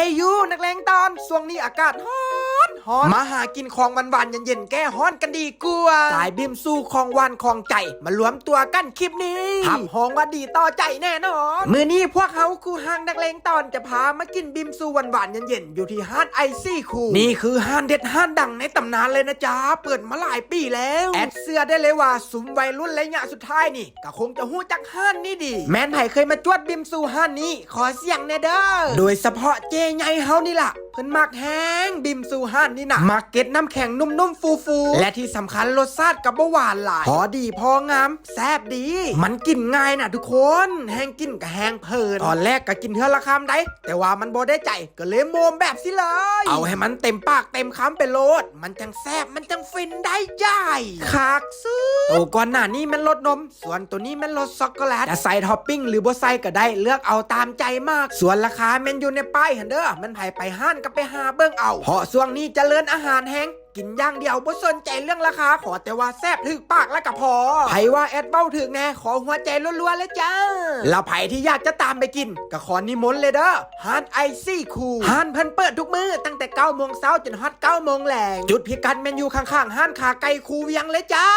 ฮยยูนักเลงตอนช่วงนี้อากาศฮ้อน ฮ้อน มาหากินของหวานๆเย็นๆแก้ฮ้อนกันดีกว่าสายบิมสู้ของหวานของใจมารวมตัวกันคลิปนี้ทำหองว่าดีต่อใจแน่นอนมือนี้พวกเขาคูห้างนักเลงตอนจะพามากินบิมสู้หวานๆเย็นๆอยู่ที่ห้านไอซี่คูนี่คือห้านเด็ดห้านดังในตำนานเลยนะจ๊ะเปิดมาหลายปีแล้วแอดเสื้อได้เลยว่าสุมวัยรุ่นและยะสุดท้ายนี่ก็คงจะหู้จักห้านนี้ดี แม้นไผ่เคยมาจวดบิมซูห้านนี้ ขอเสียงแน่เด้อโดยเฉพาะเจใหญ่เฮานี่ล่ะเพิ่นมักแห้งบิมซูห้านนี่นะมักเก็ตน้ำแข็งนุ่มๆฟูๆ และที่สำคัญรสชาติกับหวานหลาย พอดีพองามแซ่บดี มันกินง่ายนะทุกคน แห้งกินกับแห้งเพลิน ตอนแรกก็กินเทือละคำได้แต่ว่ามันบ่ได้ใจก็เลยโมมแบบสิเลย เอาให้มันเต็มปากเต็มคำไปโลด มันจังแซ่บมันจังฟินได้ใจคากซื้อโอ้ก่อนหน้านี้มันรสนม ส่วนตัวนี้มันรสช็อกโกแลตจะใส่ท็อปปิ้งหรือบ่ใส่ก็ได้เลือกเอาตามใจมาก ส่วนราคาแมันอยู่ในป้ายหันเด้อมันไผไปห้านก็ไปหาเบิ่งเอาเพราะช่วงนี้เจริญอาหารแห้งกินอย่างเดียวบ่สนใจเรื่องราคาขอแต่ว่าแซ่บถึกปากแล้วก็พอไผว่าแอดเบ้าถึกแน่ขอหัวใจรัวๆเลยจ้าแล้วไผที่อยากจะตามไปกิน ก็ขอนิมนต์เลยเด้อฮานไอซี่คูฮานเพิ่นเปิดทุกมื้อตั้งแต่9โมงเช้าจนฮอด9โมงแลงจุดพิกัดเมนอยู่ข้างๆห้านขาไก่คูเวียงเลยจ้า